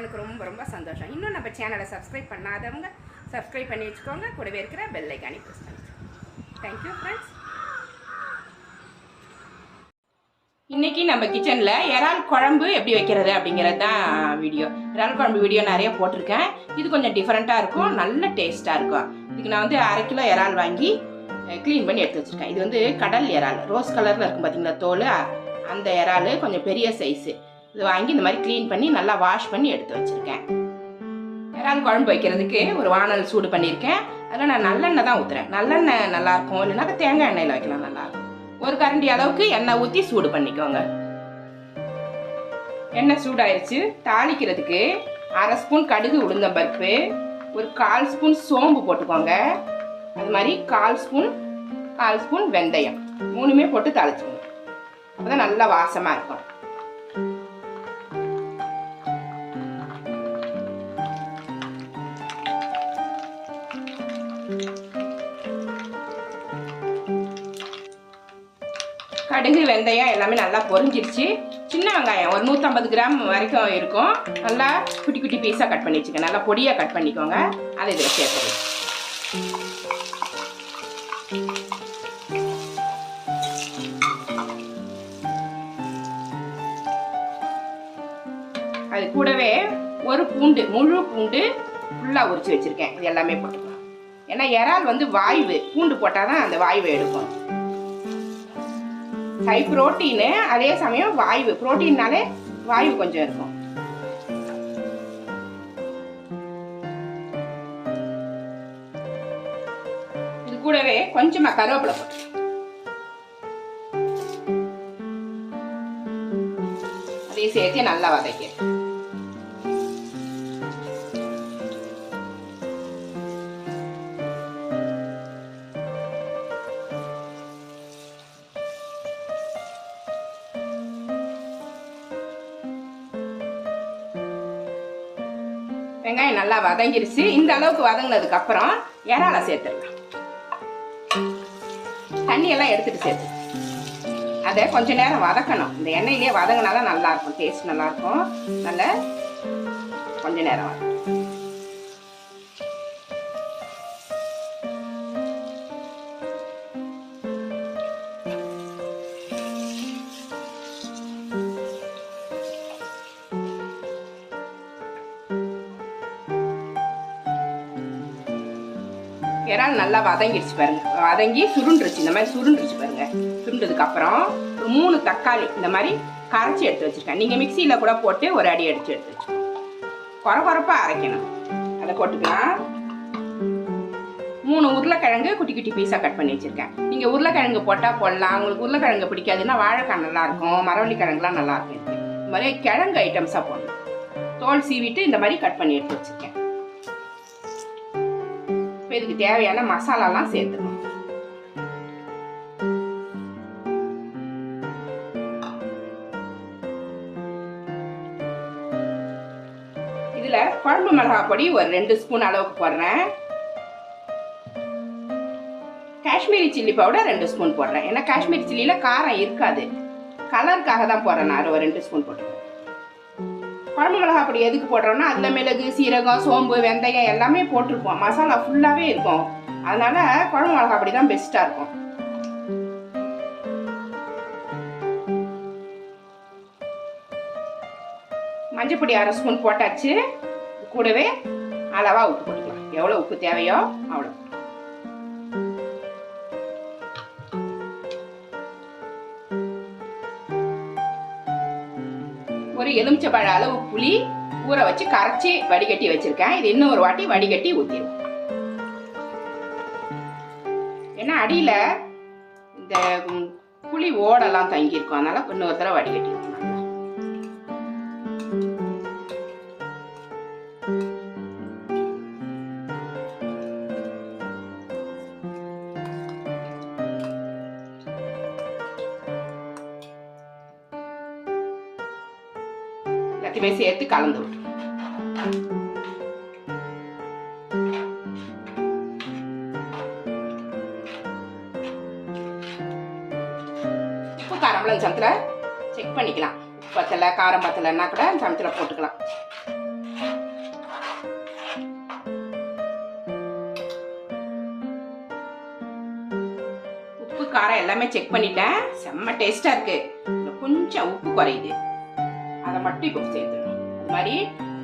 எனக்கு ரொம்ப ரொம்ப சந்தோஷம். இன்னும் நம்ம சேனலை சப்ஸ்கிரைப் பண்ணாதவங்க சப்ஸ்கிரைப் பண்ணி வச்சுக்கோங்க. கூடவே இருக்கிற பெல் ஐக்கானி ப்ரெஸ் பண்ணிக்கோங்க தேங்க்யூ ஃப்ரெண்ட்ஸ் இன்றைக்கி நம்ம கிச்சனில் இறால் குழம்பு எப்படி வைக்கிறது அப்படிங்கிறது தான் வீடியோ இறால் குழம்பு வீடியோ நிறைய போட்டிருக்கேன். இது கொஞ்சம் டிஃப்ரெண்ட்டாக இருக்கும். நல்ல டேஸ்ட்டாக இருக்கும். இதுக்கு நான் வந்து அரை கிலோ இறால் வாங்கி க்ளீன் பண்ணி எடுத்து வச்சுருக்கேன். இது வந்து கடல் இறால். ரோஸ் கலரில் இருக்கும் பார்த்தீங்களா தோல் அந்த இறால் கொஞ்சம் பெரிய சைஸு இது வாங்கி இந்த மாதிரி க்ளீன் பண்ணி நல்லா வாஷ் பண்ணி எடுத்து வச்சுருக்கேன். இறால் குழம்பு வைக்கிறதுக்கு ஒரு வானல் சூடு பண்ணியிருக்கேன் அதில் நான் நல்லெண்ணெய் தான் ஊற்றுறேன் நல்லெண்ணெய் நல்லாயிருக்கும். இல்லைனாக்கா தேங்காய் எண்ணெயில் வைக்கலாம் நல்லாயிருக்கும். ஒரு கரண்டி அளவுக்கு எண்ணெய் ஊற்றி சூடு பண்ணிக்கோங்க. எண்ணெய் சூடாயிருச்சு. தாளிக்கிறதுக்கு அரை ஸ்பூன் கடுகு உளுந்தம்பருப்பு ஒரு கால் ஸ்பூன் சோம்பு போட்டுக்கோங்க. அது மாதிரி கால் ஸ்பூன் கால் ஸ்பூன் வெந்தயம். மூணுமே போட்டு தாளிச்சுக்கோங்க. அப்பதான் நல்லா வாசமாக இருக்கும். கடுகு வெந்தயம் எல்லாமே நல்லா பொறிஞ்சிருச்சு சின்ன வெங்காயம் ஒரு நூற்றம்பது கிராம் வரைக்கும் இருக்கும். நல்லா குட்டி குட்டி பீஸாக கட் பண்ணி வச்சுக்கோங்க. நல்லா பொடியாக கட் பண்ணிக்கோங்க. அதை இதில் சேர்த்து அது கூடவே ஒரு பூண்டு முழு பூண்டு ஃபுல்லாக உரிச்சு வச்சுருக்கேன். இது எல்லாமே போட்டுக்கோங்க. ஏன்னா இறால் வந்து வாய்வு பூண்டு போட்டால் தான் அந்த வாய்வை எடுக்கும். ஹை புரோட்டீனு அதே சமயம் வாயு புரோட்டீன்னாலே வாயு கொஞ்சம் இருக்கும். இது கூடவே கொஞ்சமா கருவேப்பிலை போட்டு. அதையும் சேர்த்து நல்லா வதக்கிறேன் வெங்காயம் நல்லா வதங்கிருச்சு. இந்த அளவுக்கு வதங்கினதுக்கு அப்புறம் இறால சேர்த்துடலாம். தண்ணியெல்லாம் எடுத்துட்டு சேர்த்து. அதை கொஞ்ச நேரம் வதக்கணும். இந்த எண்ணெயிலேயே வதங்கினா தான் நல்லா இருக்கும். டேஸ்ட் நல்லா இருக்கும். நல்ல கொஞ்ச நேரம் வதக்கணும். இறால் நல்லா வதங்கிடுச்சு பாருங்க. வதங்கி சுருண்டுருச்சு. இந்த மாதிரி சுருண்டுருச்சு பாருங்க. சுருண்டதுக்கு அப்புறம் ஒரு மூணு தக்காளி இந்த மாதிரி கரைச்சி எடுத்து வச்சிருக்கேன். நீங்க மிக்சியில கூட போட்டு ஒரு அடி அடிச்சு எடுத்து வச்சுக்கோங்க. குறை குறைப்பா அரைக்கணும். அதை போட்டுக்கலாம். மூணு உருளைக்கிழங்கு குட்டி குட்டி பீஸாக கட் பண்ணி வச்சுருக்கேன். நீங்கள் உருளைக்கிழங்கு போட்டால் போடலாம். உங்களுக்கு உருளைக்கிழங்கு பிடிக்காதுன்னா வாழைக்காய் நல்லாயிருக்கும் மரவள்ளி கிழங்குலாம் நல்லாயிருக்கும் இந்த மாதிரி கிழங்கு ஐட்டம்ஸாக போடணும். தோல் சீவிட்டு இந்த மாதிரி கட் பண்ணி எடுத்து வச்சுருக்கேன். இப்போ இதுக்கு தேவையான மசாலாலாம் சேர்த்துக்கணும். இதுல குழம்பு மிளகாய் பொடி ஒரு ரெண்டு ஸ்பூன் அளவுக்கு போடுறேன். காஷ்மீரி சில்லி பவுடர் ரெண்டு ஸ்பூன் போடுறேன். ஏன்னா காஷ்மீரி சில்லியில காரம் இருக்காது. கலருக்காக தான் போடுறேன் நான். ஒரு ரெண்டு ஸ்பூன் போட்டுக்கிறேன் குழம்பு மிளகாய் பொடி எதுக்கு போடுறோம்னா அதில் மிளகு சீரகம் சோம்பு வெந்தயம் எல்லாமே போட்டிருப்போம். மசாலா ஃபுல்லாகவே இருக்கும். அதனால குழம்பு மிளகாய் பொடி தான் பெஸ்ட்டாக இருக்கும். மஞ்சப்பொடி அரை ஸ்பூன் போட்டாச்சு. கூடவே அளவா உப்பு போட்டுக்கலாம். எவ்வளோ உப்பு தேவையோ அவ்வளோ ஒரு எலுமிச்சப்பழ அளவு புளி ஊற வச்சு கரைச்சி வடிகட்டி வச்சிருக்கேன். இது இன்னும் ஒரு வாட்டி வடிகட்டி ஊற்றிடுவோம் ஏன்னா அடியில் இந்த புளி ஓடெல்லாம் தங்கியிருக்கும். அதனால் இன்னொரு தடவை வடிகட்டி ஊற்றணும் எல்லாத்தையுமே சேர்த்து கலந்து விட்டு உப்பு காரம்லாம் சமத்தில் செக் பண்ணிக்கலாம். உப்பு பத்தலை காரம் பத்தலைன்னா கூட சமத்தில் போட்டுக்கலாம். உப்பு காரம் எல்லாமே செக் பண்ணிட்டேன். செம்ம டேஸ்ட்டாக இருக்குது கொஞ்சம் உப்பு குறையுது. அதை மட்டும் இப்போ சேர்த்துக்கணும். அது மாதிரி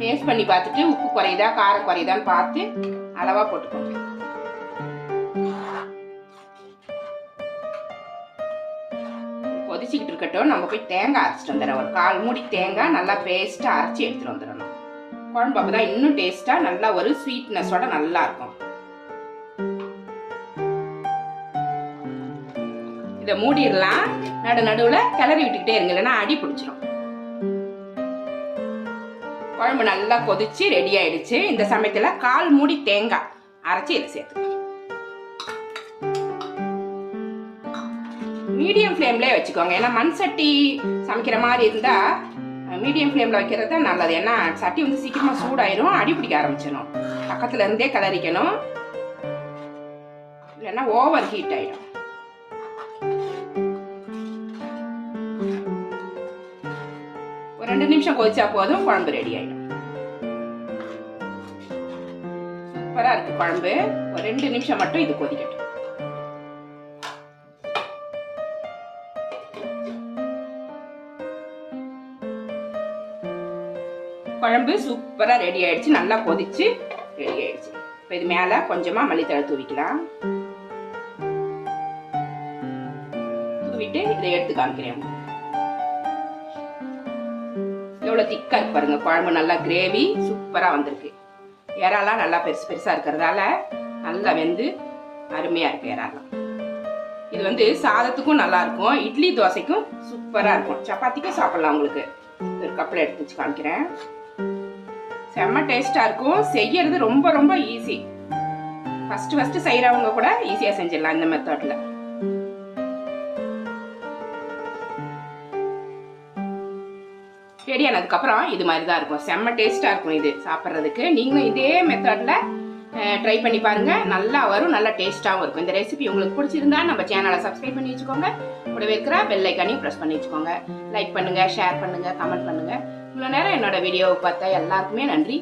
டேஸ்ட் பண்ணி பார்த்துட்டு உப்பு குறையுதா காரம் குறையுதான்னு பார்த்து அளவாக போட்டுக்கோங்க. கொதிச்சுக்கிட்டு இருக்கட்டும் நம்ம போய் தேங்காய் அரைச்சிட்டு வந்துடுறோம். ஒரு கால் மூடி தேங்காய் நல்லா பேஸ்ட்டாக அரைச்சி எடுத்துட்டு வந்துடணும். குழம்பு அப்போ தான் இன்னும் டேஸ்ட்டாக நல்லா ஒரு ஸ்வீட்னஸோட நல்லா இருக்கும். இதை மூடிடலாம். நடு நடுவில் கிளறி விட்டுக்கிட்டே இருங்க இல்லைன்னா அடி பிடிச்சிரும். குழம்பு நல்லா கொதிச்சு ரெடி ஆயிடுச்சு. இந்த சமயத்தில் கால் மூடி தேங்காய் அரைச்சி இதை சேர்த்துக்கலாம். மீடியம் ஃப்ளேம்லேயே வச்சுக்கோங்க. ஏன்னா மண் சட்டி சமைக்கிற மாதிரி இருந்தால் மீடியம் ஃப்ளேமில் வைக்கிறது தான் நல்லது. ஏன்னா சட்டி வந்து சீக்கிரமாக சூடாயிரும் அடி பிடிக்க ஆரம்பிச்சிடும் பக்கத்தில் இருந்தே கலரிக்கணும் இல்லைன்னா ஓவர் ஹீட் ஆயிடும் ரெண்டு நிமிஷம் கொதிச்சா போதும் குழம்பு ரெடி ஆயிடும் சூப்பரா இருக்கு குழம்பு ஒரு ரெண்டு நிமிஷம் மட்டும் இது கொதிக்கட்டும் குழம்பு சூப்பரா ரெடி ஆயிடுச்சு நல்லா கொதிச்சு ரெடி ஆயிடுச்சு இப்போ இது மேல கொஞ்சமா மல்லித்தழை தூவிக்கலாம் தூவிட்டு இதை எடுத்து காமிக்கிறேன் எவ்வளோ திக்காக இருக்கு பாருங்க. குழம்பு நல்லா கிரேவி சூப்பராக வந்திருக்கு. இறாலாம் நல்லா பெருசு பெருசாக இருக்கிறதால நல்லா வெந்து அருமையாக இருக்கு இறாலாம் இது வந்து சாதத்துக்கும் நல்லா இருக்கும். இட்லி தோசைக்கும் சூப்பராக இருக்கும். சப்பாத்திக்கும் சாப்பிடலாம் உங்களுக்கு. ஒரு கப்பில் எடுத்து வச்சு காமிக்கிறேன். செம்ம டேஸ்ட்டாக இருக்கும். செய்யறது ரொம்ப ரொம்ப ஈஸி ஃபஸ்ட்டு ஃபஸ்ட்டு செய்கிறவங்க கூட ஈஸியாக செஞ்சிடலாம் இந்த மெத்தடில் ரெடி ஆனதுக்கப்புறம் இது மாதிரி தான் இருக்கும். செம்ம டேஸ்ட்டாக இருக்கும் இது சாப்பிட்றதுக்கு. நீங்களும் இதே மெத்தடில் ட்ரை பண்ணி பாருங்கள் நல்லா வரும் நல்லா டேஸ்ட்டாகவும் இருக்கும். இந்த ரெசிபி உங்களுக்கு பிடிச்சிருந்தா நம்ம சேனலை சப்ஸ்கிரைப் பண்ணி வச்சுக்கோங்க. கூடவே இருக்கிற பெல் ஐக்கானையும் ப்ரெஸ் பண்ணி வச்சுக்கோங்க. லைக் பண்ணுங்கள் ஷேர் பண்ணுங்கள் கமெண்ட் பண்ணுங்கள் இவ்வளோ நேரம் என்னோட வீடியோவை பார்த்தா எல்லாருக்குமே நன்றி.